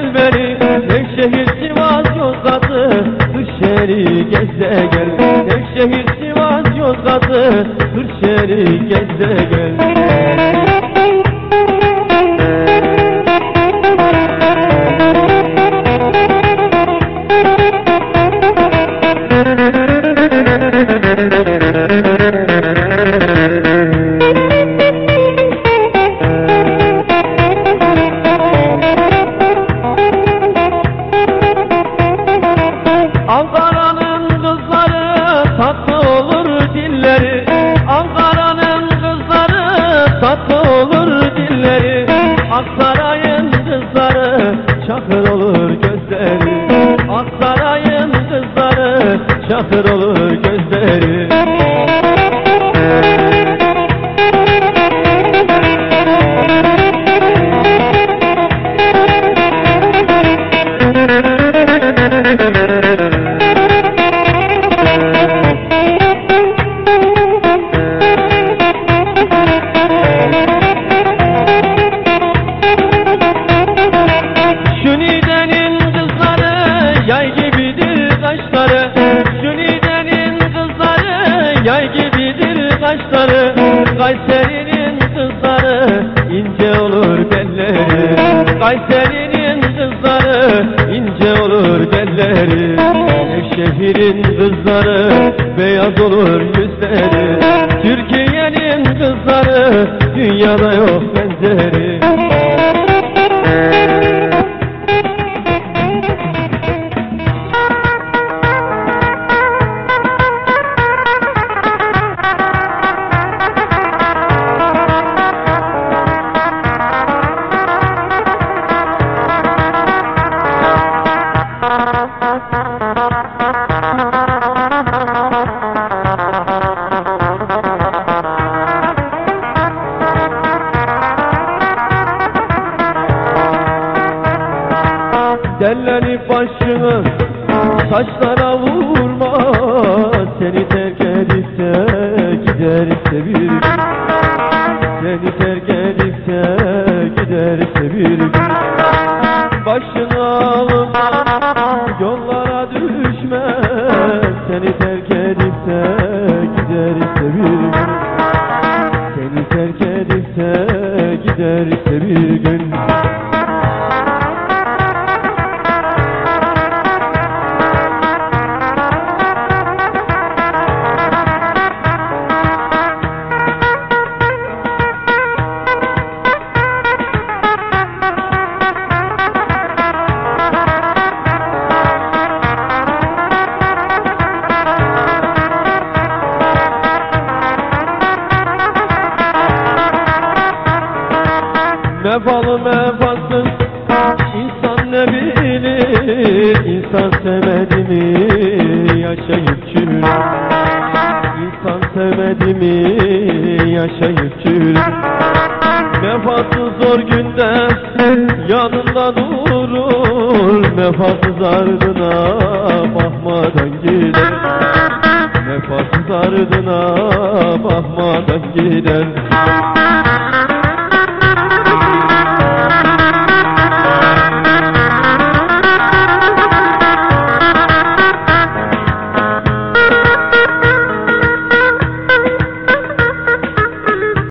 seneden beri Nevşehir, Sivas, Yozgat'ı Kırşehir'i gezde gel. Nevşehir, Sivas, Yozgat'ı Kırşehir'i gezde gel. yaralı gözleri. Şunidenin kızları yay gibidir kaşları saçları Kayseri'nin kızları ince olur belleri Kayseri'nin kızları ince olur belleri Şehrin kızları beyaz olur yüzleri. Türkiye'nin kızları dünyada yok benzeri. Dellenip başını taşlara vurma. Seni terk edip de giderse bir gün. Seni terk edip de giderse bir gün. Başını alıp yollara düşme. Seni terk edip de giderse bir gün. Seni terk edip de giderse bir gün Vefalı vefasız insan ne bilir? İnsan sevmedi mi? Yaşayıp çürür. İnsan sevmedi mi? Yaşayıp çürür. Vefasız zor günde yanında durur. Vefasız ardına bakmadan gider. Vefasız ardına bakmadan gider